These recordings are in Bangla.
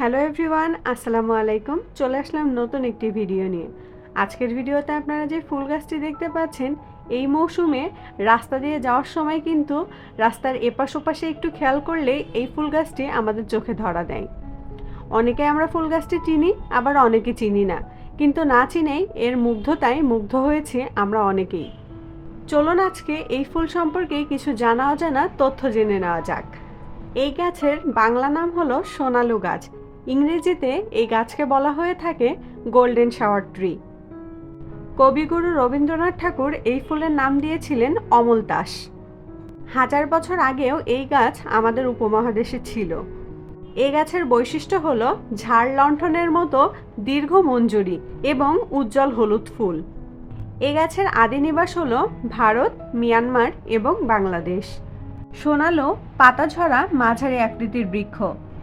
হ্যালো এভরিওয়ান, আসসালামু আলাইকুম। চলে আসলাম নতুন একটি ভিডিও নিয়ে। আজকের ভিডিওতে আপনারা যে ফুল গাছটি দেখতে পাচ্ছেন, এই মৌসুমে রাস্তা দিয়ে যাওয়ার সময় কিন্তু রাস্তার এপাশ ওপাশে একটু খেয়াল করলে এই ফুল গাছটি আমাদের চোখে ধরা দেয়। অনেকে আমরা ফুল গাছটি চিনি, আবার অনেকে চিনি না। কিন্তু না চিনেই এর মুগ্ধতায় মুগ্ধ হয়েছে আমরা অনেকেই। চলুন আজকে এই ফুল সম্পর্কে কিছু জানা অজানা তথ্য জেনে নেওয়া যাক। এই গাছের বাংলা নাম হলো সোনালু গাছ। ইংরেজিতে এই গাছকে বলা হয়ে থাকে গোল্ডেন শাওয়ার ট্রি। কবিগুরু রবীন্দ্রনাথ ঠাকুর এই ফুলের নাম দিয়েছিলেন অমল দাস। হাজার বছর আগেও এই গাছ আমাদের উপমহাদেশে ছিল। এই গাছের বৈশিষ্ট্য হল ঝাড় লণ্ঠনের মতো দীর্ঘ মঞ্জুরি এবং উজ্জ্বল হলুদ ফুল। এই গাছের আদি নিবাস হল ভারত, মিয়ানমার এবং বাংলাদেশ। সোনালো পাতা ঝরা মাঝারি আকৃতির বৃক্ষ।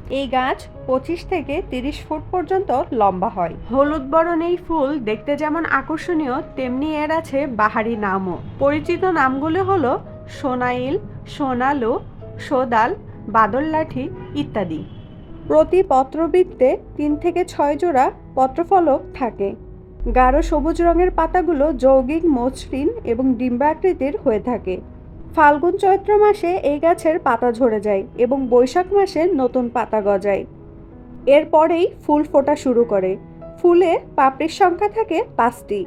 এই গাছ পঁচিশ থেকে তিরিশ ফুট পর্যন্ত লম্বা হয়। হলুদ বরণ এই ফুল দেখতে যেমন আকর্ষণীয়, তেমনি এর আছে বাহারি নামও। পরিচিত নামগুলো হলো সোনাইল, সোনালু, সোদাল বাদল লাঠি ইত্যাদি। প্রতি পত্রবৃত্তে তিন থেকে ছয় জোড়া পত্রফলক থাকে। গাঢ় সবুজ রঙের পাতাগুলো যৌগিক মসৃণ এবং ডিম্বাকৃতির হয়ে থাকে। ফাল্গুন চৈত্র মাসে এই গাছের পাতা ঝরে যায় এবং বৈশাখ মাসে নতুন পাতা গজায়। এরপরেই ফুল ফোটা শুরু করে। ফুলে পাপড়ির সংখ্যা থাকে পাঁচটি।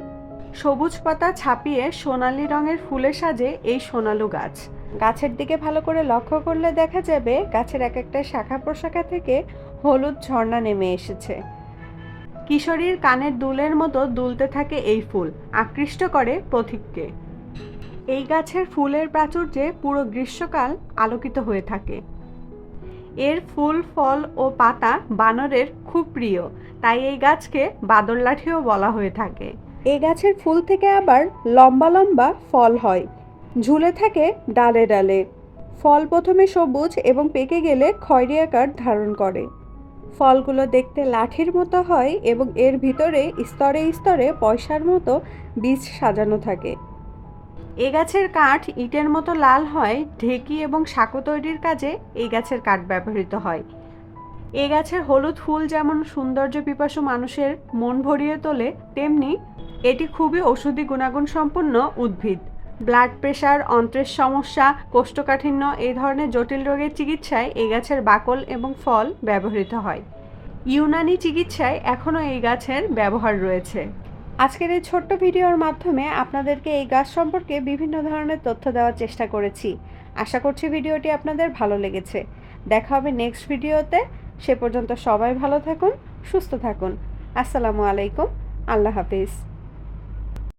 সবুজ পাতা ছাপিয়ে সোনালি রঙের ফুলে সাজে এই সোনালু গাছ। গাছের দিকে ভালো করে লক্ষ্য করলে দেখা যাবে গাছের এক একটা শাখা প্রশাখা থেকে হলুদ ঝর্ণা নেমে এসেছে। কিশোরীর কানের দুলের মতো দুলতে থাকে এই ফুল, আকৃষ্ট করে পথিককে। এই গাছের ফুলের প্রাচুর্যে পুরো গ্রীষ্মকাল আলোকিত হয়ে থাকে। এর ফুল, ফল ও পাতা বানরের খুব প্রিয়, তাই এই গাছকে বাদর লাঠিও বলা হয়ে থাকে। এই গাছের ফুল থেকে আবার লম্বা লম্বা ফল হয়। ঝুলে থাকে ডালে ডালে। ফল প্রথমে সবুজ এবং পেকে গেলে খয়েরি আকার ধারণ করে। ফলগুলো দেখতে লাঠির মতো হয় এবং এর ভিতরে স্তরে স্তরে পয়সার মতো বীজ সাজানো থাকে। এ গাছের কাঠ ইটের মতো লাল হয়, ঢেকি এবং সাঁকো তৈরির কাজে এই গাছের কাঠ ব্যবহৃত হয়। এ গাছের হলুদ ফুল যেমন সৌন্দর্য পিপাসু মানুষের মন ভরিয়ে তোলে, তেমনি এটি খুবই ঔষধি গুণাগুণ সম্পন্ন উদ্ভিদ। ব্লাড প্রেশার অন্ত্রের সমস্যা, কোষ্ঠকাঠিন্য এই ধরনের জটিল রোগের চিকিৎসায় এই গাছের বাকল এবং ফল ব্যবহৃত হয়। ইউনানি চিকিৎসায় এখনও এই গাছের ব্যবহার রয়েছে। আজকের এই ছোট্ট ভিডিওর মাধ্যমে আপনাদেরকে এই গাছ সম্পর্কে বিভিন্ন ধরনের তথ্য দেওয়ার চেষ্টা করেছি। আশা করছি ভিডিওটি আপনাদের ভালো লেগেছে। দেখা হবে নেক্সট ভিডিওতে। সে পর্যন্ত সবাই ভালো থাকুন, সুস্থ থাকুন। আসসালামু আলাইকুম। আল্লাহ হাফিজ।